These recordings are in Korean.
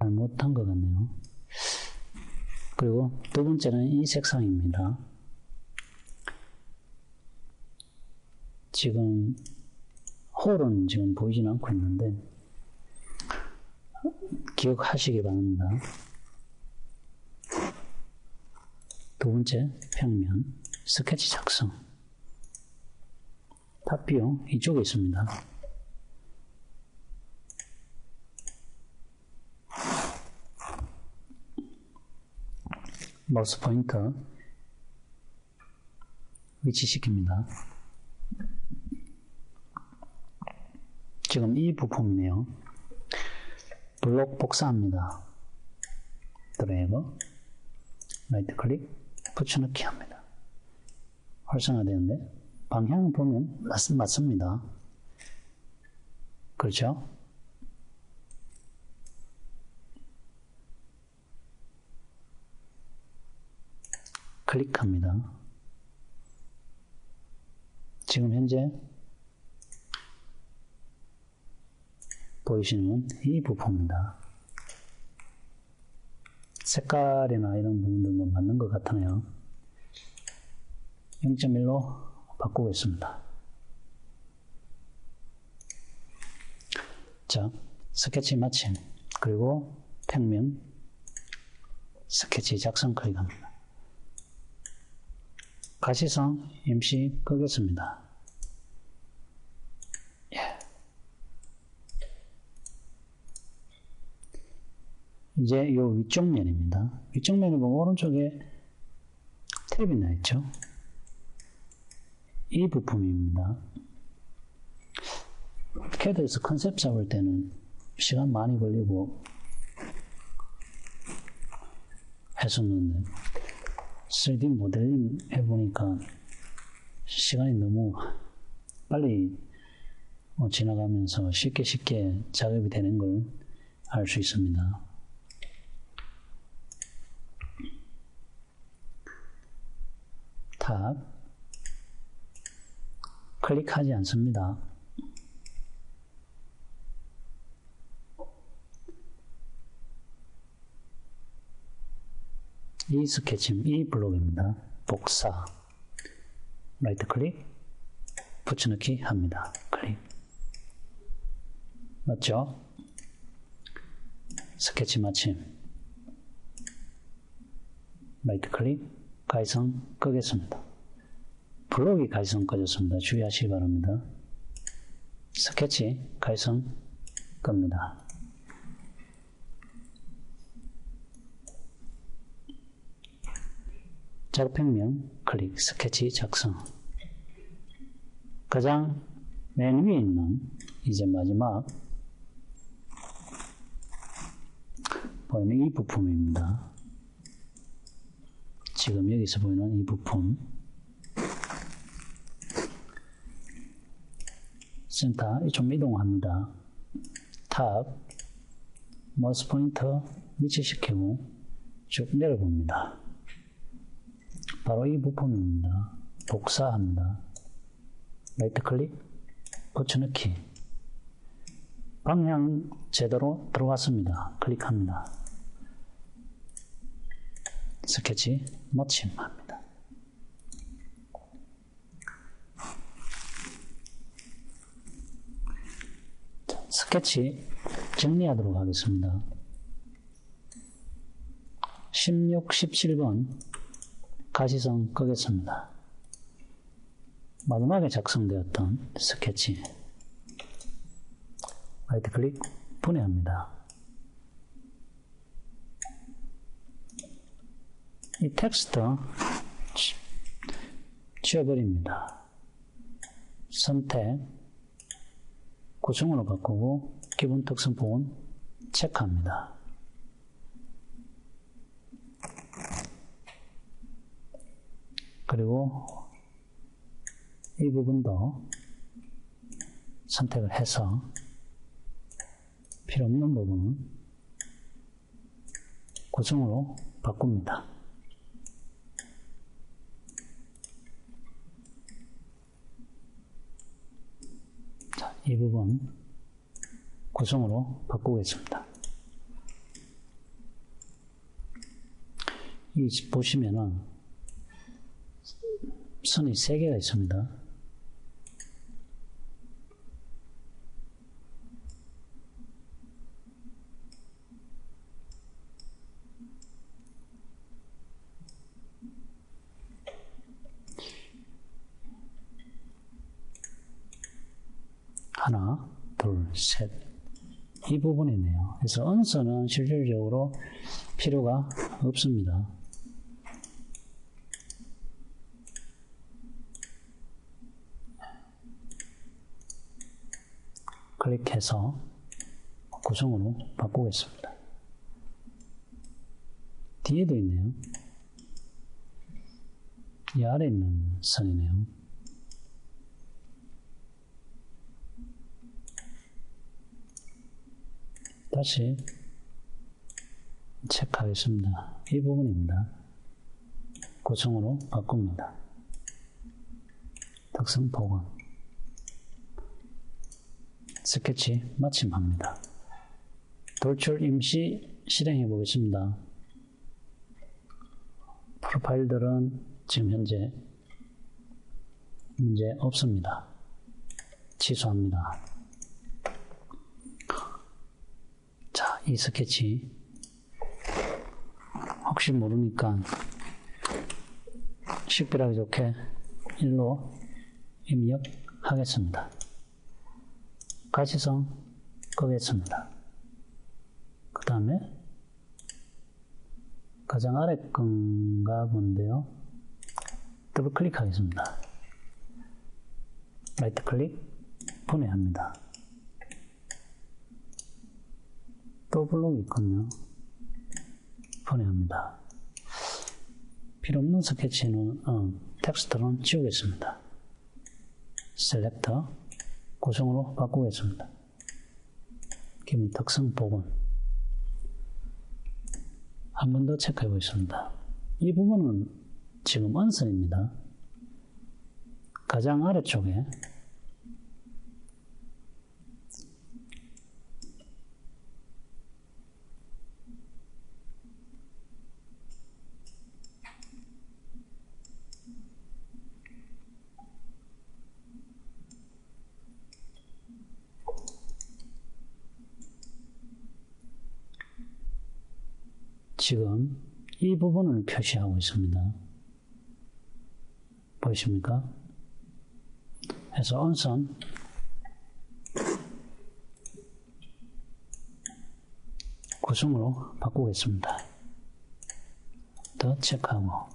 잘 못한 것 같네요. 그리고 두 번째는 이 색상입니다. 지금 홀은 지금 보이진 않고 있는데 기억하시기 바랍니다. 두 번째 평면 스케치 작성 탑뷰 이쪽에 있습니다. 마우스 포인터 위치시킵니다. 지금 이 부품이네요. 블록 복사합니다. 드래그, 라이트 클릭, 붙여넣기 합니다. 활성화되는데 방향 보면 맞, 맞습니다. 그렇죠? 클릭합니다. 지금 현재 보이시는 이 부품입니다. 색깔이나 이런 부분들만 뭐 맞는 것 같으네요. 0.1로 바꾸겠습니다. 자, 스케치 마침 그리고 평면 스케치 작성 클릭합니다. 가시성 임시 끄겠습니다. 예. 이제 이 위쪽 면입니다. 위쪽 면을 보면 오른쪽에 탭이 나 있죠. 이 부품입니다. 캐드에서 컨셉 잡을 때는 시간 많이 걸리고 했었는데 3D 모델링 해보니까 시간이 너무 빨리 지나가면서 쉽게 쉽게 작업이 되는 걸 알 수 있습니다. 탑 클릭하지 않습니다. 이 스케치, 이 블록입니다. 복사, 라이트 클릭, 붙여넣기 합니다. 클릭. 맞죠? 스케치 마침, 라이트 클릭, 가이성 끄겠습니다. 블록이 가이성 꺼졌습니다. 주의하시기 바랍니다. 스케치 가이성 끕니다. 작업평면 클릭 스케치 작성 가장 맨 위에 있는 이제 마지막 보이는 이 부품입니다. 지금 여기서 보이는 이 부품 센터 좀 이동합니다. 탑 마우스 포인터 위치시키고 쭉 내려봅니다. 바로 이 부품입니다. 복사합니다. 라이트 클릭, 붙여넣기. 방향 제대로 들어왔습니다. 클릭합니다. 스케치 마침합니다. 스케치 정리하도록 하겠습니다. 16, 17번 가시성 끄겠습니다. 마지막에 작성되었던 스케치 라이트 클릭 분해합니다. 이 텍스트 지워버립니다. 선택 구성으로 바꾸고 기본 특성 부분 체크합니다. 그리고 이 부분도 선택을 해서 필요 없는 부분은 구성으로 바꿉니다. 자, 이 부분 구성으로 바꾸겠습니다. 이 보시면은 선이 세 개가 있습니다. 하나, 둘, 셋. 이 부분이네요. 그래서 은선은 실질적으로 필요가 없습니다. 클릭해서 구성으로 바꾸겠습니다. 뒤에도 있네요. 이 아래 있는 선이네요. 다시 체크하겠습니다. 이 부분입니다. 구성으로 바꿉니다. 특성 복원 스케치 마침합니다. 돌출 임시 실행해 보겠습니다. 프로파일들은 지금 현재 문제 없습니다. 취소합니다. 자, 이 스케치 혹시 모르니까 식별하기 좋게 일로 입력하겠습니다. 가시성 끄겠습니다. 그 다음에 가장 아래 건가 본데요. 더블 클릭하겠습니다. 라이트 클릭 분해합니다. 또 블록이 있군요. 분해합니다. 필요 없는 스케치는 어, 텍스트는 지우겠습니다. 셀렉터 구성으로 바꾸겠습니다. 특성 복원 한 번 더 체크해 보겠습니다. 이 부분은 지금 언선입니다. 가장 아래쪽에 지금 이 부분을 표시하고 있습니다. 보이십니까? 그래서 언선 구성으로 바꾸겠습니다. 더 체크하고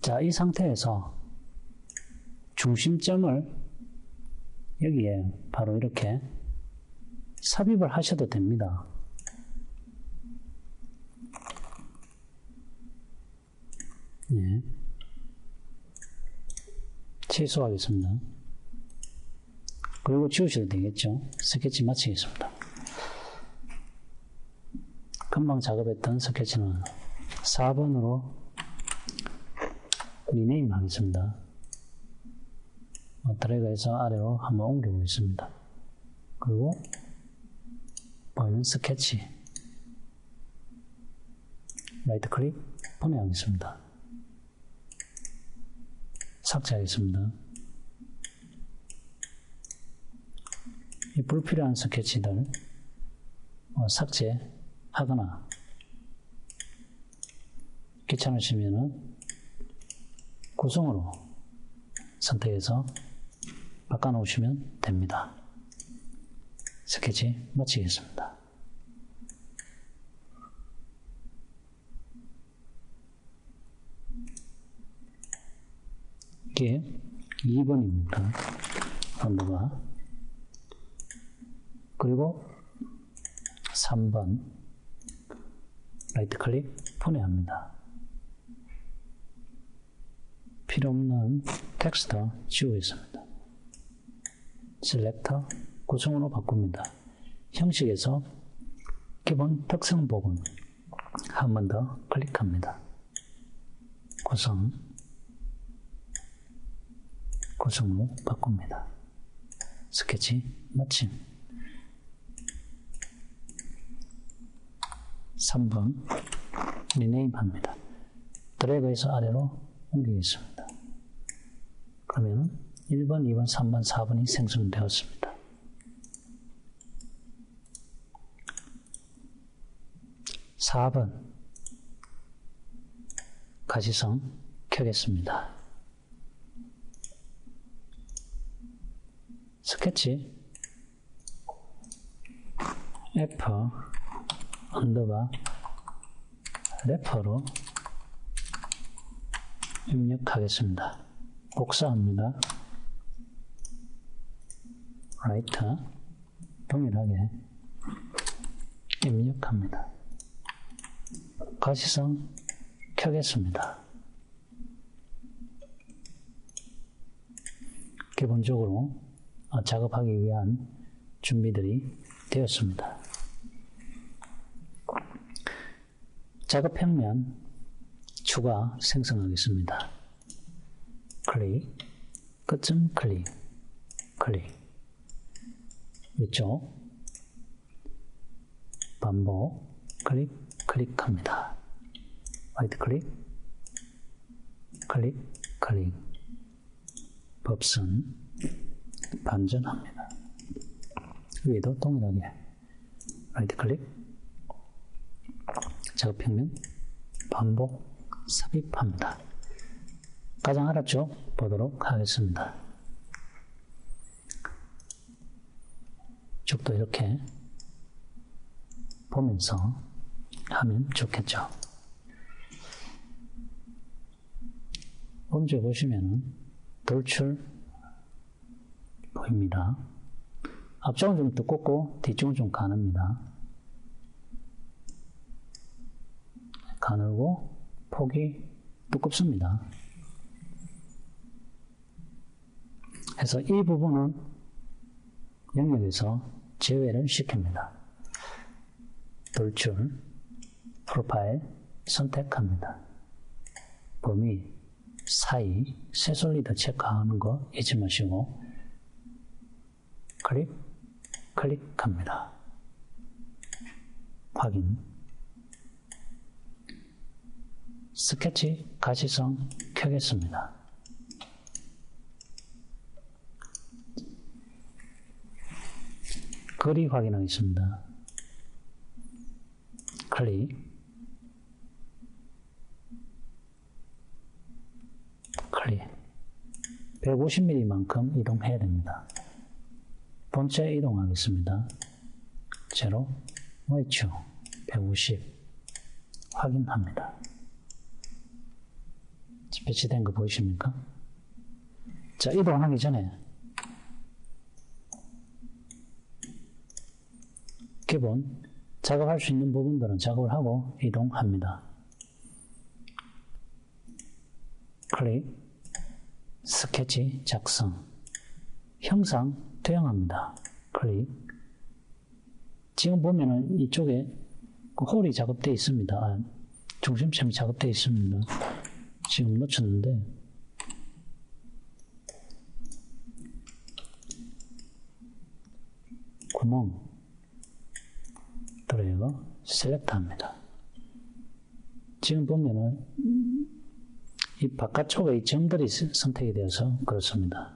자, 이 상태에서 중심점을 여기에 바로 이렇게 삽입을 하셔도 됩니다. 예. 취소하겠습니다. 그리고 지우셔도 되겠죠. 스케치 마치겠습니다. 금방 작업했던 스케치는 4번으로 리네임 하겠습니다. 드래그해서 아래로 한번 옮겨보겠습니다. 그리고 보이는 스케치 라이트 클릭 보내하겠습니다. 삭제하겠습니다. 이 불필요한 스케치들 삭제하거나 귀찮으시면 구성으로 선택해서 바꿔놓으시면 됩니다. 스케치 마치겠습니다. 이게 2번입니다. 번호가 그리고 3번 라이트 클릭 분해합니다. 필요 없는 텍스트 지우겠습니다. 셀렉터 구성으로 바꿉니다. 형식에서 기본 특성 부분 한 번 더 클릭합니다. 구성 구성으로 바꿉니다. 스케치 마침 3번 리네임 합니다. 드래그해서 아래로 옮기겠습니다. 그러면 1번, 2번, 3번, 4번이 생성되었습니다. 4번 가시성 켜겠습니다. 스케치 F 언더바 래퍼로 입력하겠습니다. 복사합니다. 라이터 동일하게 입력합니다. 가시성 켜겠습니다. 기본적으로 작업하기 위한 준비들이 되었습니다. 작업 평면 추가 생성하겠습니다. 클릭, 끝점 클릭, 클릭, 위쪽, 반복, 클릭, 클릭합니다. 화이트 클릭, 클릭, 클릭, 법선, 반전합니다. 위에도 동일하게 라이트 클릭, 작업 평면, 반복, 삽입합니다. 가장 아래쪽 보도록 하겠습니다. 쪽도 이렇게 보면서 하면 좋겠죠. 오른쪽 보시면은 돌출 보입니다. 앞쪽은 좀 두껍고 뒤쪽은 좀 가늡니다. 가늘고 폭이 두껍습니다. 그래서 이 부분은 영역에서 제외를 시킵니다. 돌출, 프로파일 선택합니다. 범위, 사이, 새솔리드 체크하는 거 잊지 마시고 클릭, 클릭합니다. 확인 스케치 가시성 켜겠습니다. 거리 확인하겠습니다. 클릭 클릭 150mm만큼 이동해야 됩니다. 본체 이동하겠습니다. 제로 Y축 150 확인합니다. 배치된 거 보이십니까? 자, 이동하기 전에 기본 작업할 수 있는 부분들은 작업을 하고 이동합니다. 클릭, 스케치 작성, 형상 퇴형합니다. 클릭. 지금 보면은 이쪽에 그 홀이 작업되어 있습니다. 아, 중심점이 작업되어 있습니다. 지금 놓쳤는데 구멍 드래그 셀렉트 합니다. 지금 보면은 이 바깥쪽에 이 점들이 선택이 되어서 그렇습니다.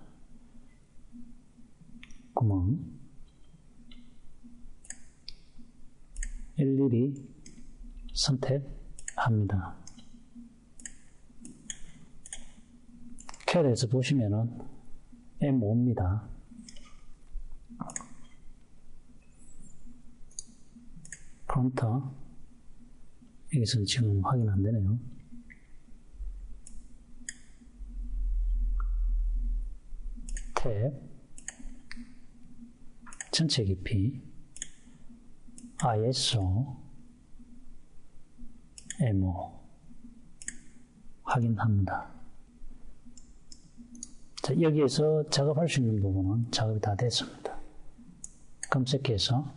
구멍 일일이 선택합니다. 캘에서 보시면은 M5입니다. 프론터 여기서는 지금 확인 안 되네요. 탭 전체 깊이 ISO M5 확인합니다. 자, 여기에서 작업할 수 있는 부분은 작업이 다 됐습니다. 검색해서